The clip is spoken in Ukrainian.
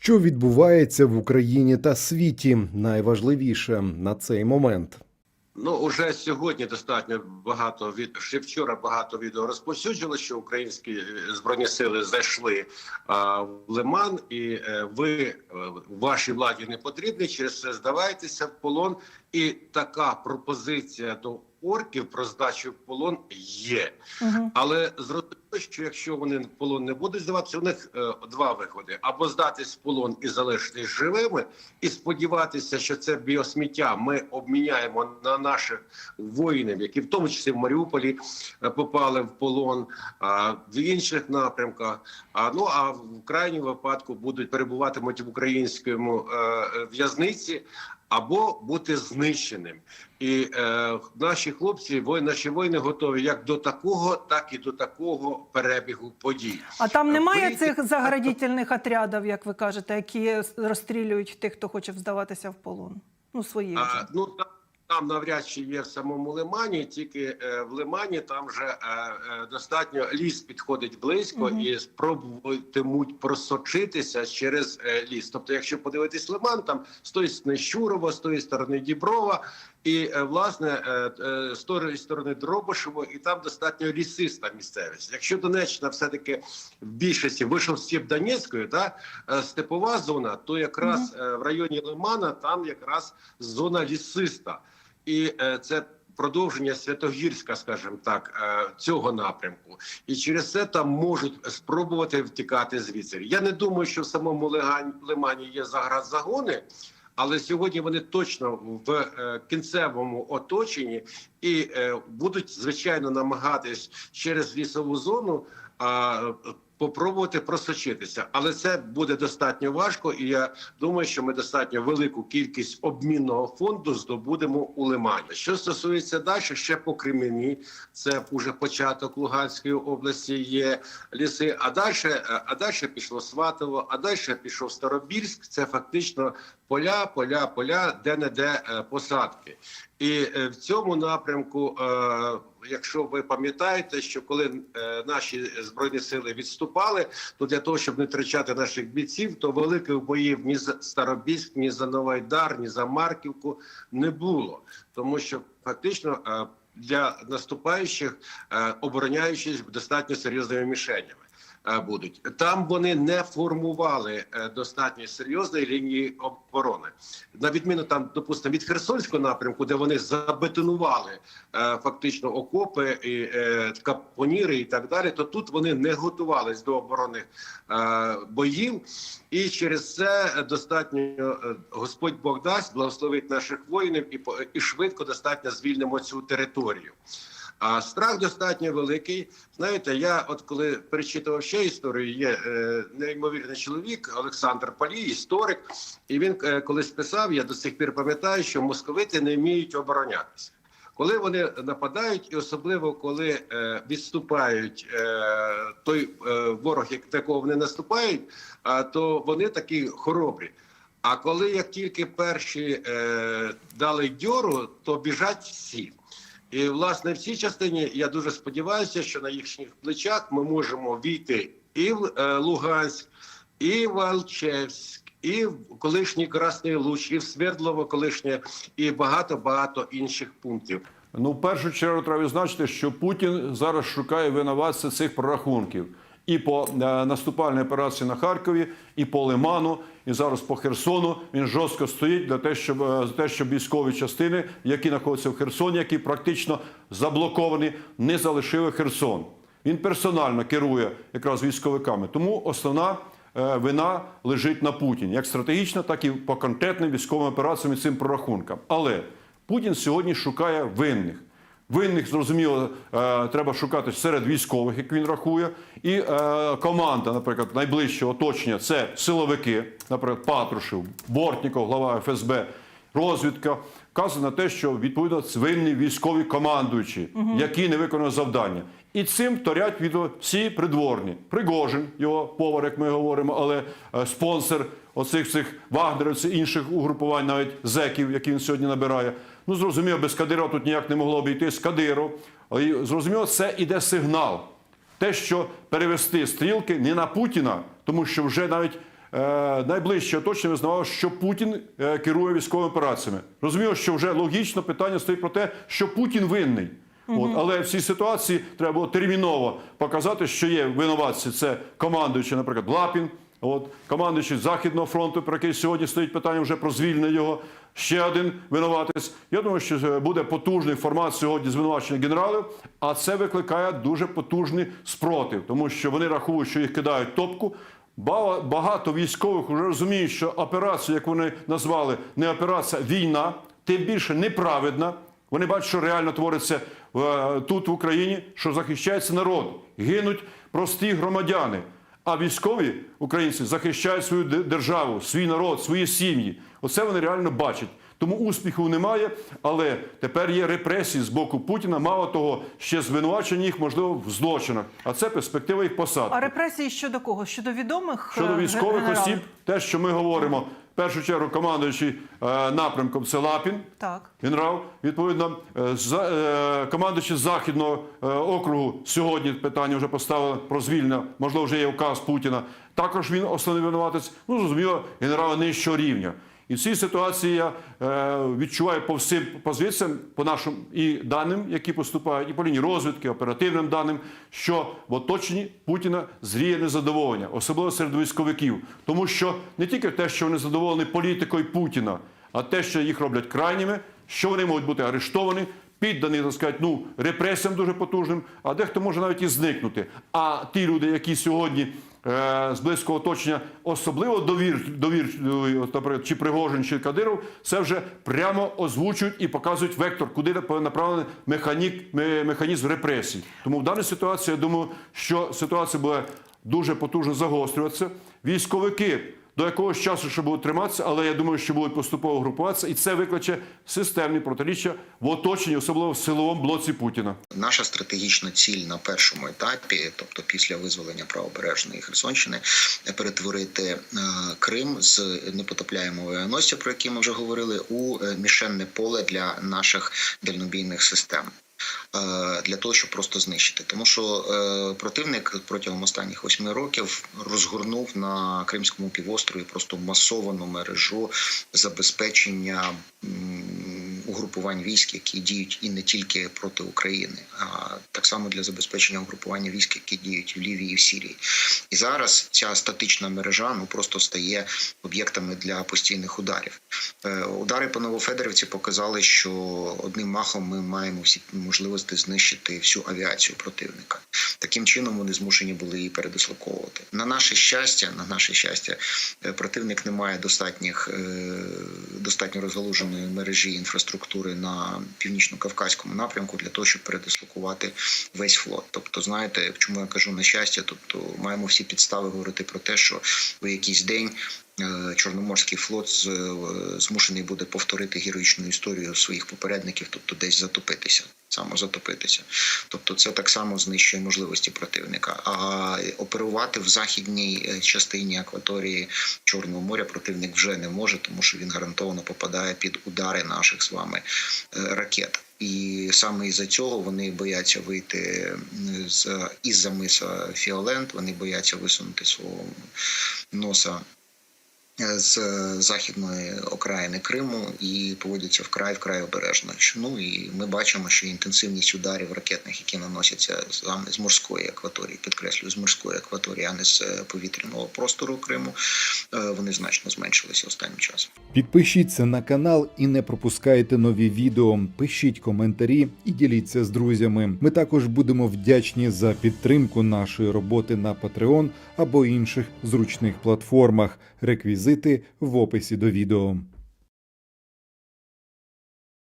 Що відбувається в Україні та світі? Найважливіше на цей момент. Ну уже сьогодні достатньо багато від ще вчора багато відео розповсюджували, що українські е, збройні сили зайшли а, в Лиман, і е, ви е, вашій владі не потрібні. Через це здавайтеся в полон. І така пропозиція до орків про здачу в полон є. Угу. Але зрозуміло, що якщо вони в полон не будуть здаватися, у них е, два виходи: або здатись в полон і залишитись живими, і сподіватися, що це біосміття ми обміняємо на наших воїнів, які в тому числі в Маріуполі е, попали в полон, а в інших напрямках. А ну а в крайньому випадку будуть перебуватимуть в українському е, е, в'язниці. Або бути знищеним, і е, наші хлопці, воїни, наші воїни готові як до такого, так і до такого перебігу подій. А там немає Ви- цих заградітельних отрядів, як ви кажете, які розстрілюють тих, хто хоче здаватися в полон. Ну, свої А, ну там, там навряд чи є в самому лимані, тільки е, в лимані там вже е, е, достатньо ліс підходить близько Мгм. і спробуватимуть просочитися через е, ліс. Тобто, якщо подивитись лиман, там з тої сторони Щурова, з тої сторони Діброва. І е, власне е, е, з тої сторони Дробишево, і там достатньо лісиста місцевість. Якщо Донеччина все таки в більшості вийшов степ Донецької, та степова зона, то якраз е, в районі Лимана там якраз зона лісиста, і це. Продовження Святогірська, скажімо так, цього напрямку, і через це там можуть спробувати втікати звідси. Я не думаю, що в самому лимані є заградзагони, але сьогодні вони точно в е, кінцевому оточенні і е, будуть звичайно намагатись через лісову зону. Попробувати просочитися, але це буде достатньо важко, і я думаю, що ми достатньо велику кількість обмінного фонду здобудемо у Лимані. Що стосується далі, ще по Кремені, це вже початок Луганської області. Є ліси. А далі, а далі пішло Сватово, а далі пішов Старобільськ. Це фактично поля, поля, поля, де не де посадки. І е, в цьому напрямку, е, якщо ви пам'ятаєте, що коли е, наші збройні сили відступали, то для того, щоб не втрачати наших бійців, то великих боїв ні за Старобільськ, ні за Новайдар, ні за Марківку не було, тому що фактично для наступаючих обороняючись достатньо серйозними мішенями. Е, Будуть там вони не формували е, достатньо серйозної лінії оборони, на відміну там, допустимо, від Херсонського напрямку, де вони забетонували е, фактично окопи і капоніри і так далі. То тут вони не готувались до оборонних боїв, і через це достатньо Господь Бог дасть благословить наших воїнів і і швидко достатньо звільнимо цю територію. А страх достатньо великий. Знаєте, я от коли перечитував ще історію, є е, неймовірний чоловік Олександр Палій, історик, і він е, колись писав: я до сих пір пам'ятаю, що московити не вміють оборонятися. Коли вони нападають, і особливо коли е, відступають е, той е, ворог, як такого вони наступають, а, то вони такі хоробрі. А коли як тільки перші е, дали дьору, то біжать всі. І власне в цій частині я дуже сподіваюся, що на їхніх плечах ми можемо війти і в е, Луганськ, і в Алчевськ, і в колишній Красний Луч, і в Свердлово колишнє, і багато багато інших пунктів. Ну, в першу чергу треба відзначити, що Путін зараз шукає винуватця цих прорахунків і по е, наступальній операції на Харкові, і по Лиману, і зараз по Херсону. Він жорстко стоїть для те, щоб е, за те, щоб військові частини, які знаходяться в Херсоні, які практично заблоковані, не залишили Херсон. Він персонально керує якраз військовиками. Тому основна е, вина лежить на Путіні, як стратегічна, так і по конкретним військовим операціям і цим прорахункам. Але Путін сьогодні шукає винних. Винних, зрозуміло, е, треба шукати серед військових, як він рахує. І е, команда, наприклад, найближчого оточення це силовики, наприклад, Патрушев, Бортніков, глава ФСБ, розвідка. Вказує на те, що відповідно винні військові командуючі, які не виконали завдання. І цим торять відео всі придворні. Пригожин, його повар, як ми говоримо, але е, спонсор оцих цих вагнерівців, інших угрупувань, навіть зеків, які він сьогодні набирає. Ну, зрозуміло, без Кадирова тут ніяк не могло обійтись. Кадиров. Але і, зрозуміло, це іде сигнал. Те, що перевести стрілки не на Путіна, тому що вже навіть е, найближче оточення визнавало, що Путін е, керує військовими операціями. Розуміло, що вже логічно питання стоїть про те, що Путін винний. От, але в цій ситуації треба було терміново показати, що є винуватці. Це командуючий, наприклад, Лапін, от, командуючий Західного фронту, про який сьогодні стоїть питання вже про звільнення його. Ще один винуватець. Я думаю, що е, буде потужний формат сьогодні звинувачення генералів, а це викликає дуже потужний спротив, тому що вони рахують, що їх кидають топку. Багато військових вже розуміють, що операція, як вони назвали, не операція війна, тим більше неправедна. Вони бачать, що реально твориться е, тут в Україні, що захищається народ, гинуть прості громадяни. А військові українці захищають свою державу, свій народ, свої сім'ї. Оце вони реально бачать. Тому успіху немає, але тепер є репресії з боку Путіна. Мало того, ще звинувачення їх можливо в злочинах. А це перспектива їх посадки. А репресії щодо кого? Щодо відомих Щодо е, військових генерал? осіб, те, що ми говоримо, в першу чергу командуючий е, напрямком Целапін. Так. Генерал, відповідно, е, е, командуючий західного округу сьогодні питання вже поставили про звільнення. Можливо, вже є указ Путіна. Також він основний винуватець. Ну, зрозуміло, генерала нижчого рівня. І в цій ситуації я е, відчуваю по всім позиціям, по нашим і даним, які поступають, і по лінії розвідки, оперативним даним, що в оточенні Путіна зріє незадоволення, особливо серед військовиків, тому що не тільки те, що вони задоволені політикою Путіна, а те, що їх роблять крайніми, що вони можуть бути арештовані, піддані, так сказати, ну, репресіям дуже потужним, а дехто може навіть і зникнути. А ті люди, які сьогодні з близького оточення особливо довір, довір наприклад, чи Пригожин, чи Кадиров, це вже прямо озвучують і показують вектор, куди направлений механізм репресій. Тому в даній ситуації я думаю, що ситуація буде дуже потужно загострюватися. Військовики до якогось часу ще будуть триматися, але я думаю, що будуть поступово групуватися, і це викличе системні протиріччя в оточенні, особливо в силовому блоці Путіна. Наша стратегічна ціль на першому етапі, тобто після визволення правобережної Херсонщини, перетворити е, Крим з непотопляємого авіаносця, про який ми вже говорили, у е, мішенне поле для наших дальнобійних систем. Е, Для того щоб просто знищити, тому що е, противник протягом останніх восьми років розгорнув на Кримському півострові просто масовану мережу забезпечення угрупувань військ, які діють і не тільки проти України, а так само для забезпечення угрупування військ, які діють в Лівії і в Сірії. І зараз ця статична мережа ну просто стає об'єктами для постійних ударів. Е, Удари по Новофедерівці показали, що одним махом ми маємо всі можливості знищити всю авіацію противника. Таким чином вони змушені були її передислоковувати. На наше щастя, на наше щастя, е, противник не має достатніх е, достатньо розгалуженої мережі інфраструктури на північно-кавказькому напрямку для того, щоб передислокувати весь флот. Тобто, знаєте, чому я кажу на щастя? Тобто маємо всі підстави говорити про те, що у якийсь день. е, Чорноморський флот змушений буде повторити героїчну історію своїх попередників, тобто десь затопитися, самозатопитися. Тобто, це так само знищує можливості противника. А оперувати в західній е, частині акваторії Чорного моря противник вже не може, тому що він гарантовано попадає під удари наших з вами е, ракет. І саме із-за цього вони бояться вийти з із-за миса Фіолент, вони бояться висунути свого носа з західної окраїни Криму і поводяться вкрай вкрай обережно. Ну і ми бачимо, що інтенсивність ударів ракетних, які наносяться саме з морської акваторії, підкреслюю, з морської акваторії, а не з е, повітряного простору Криму, е, вони значно зменшилися останнім часом. Підпишіться на канал і не пропускайте нові відео. Пишіть коментарі і діліться з друзями. Ми також будемо вдячні за підтримку нашої роботи на Patreon або інших зручних платформах. Реквізити в описі до відео.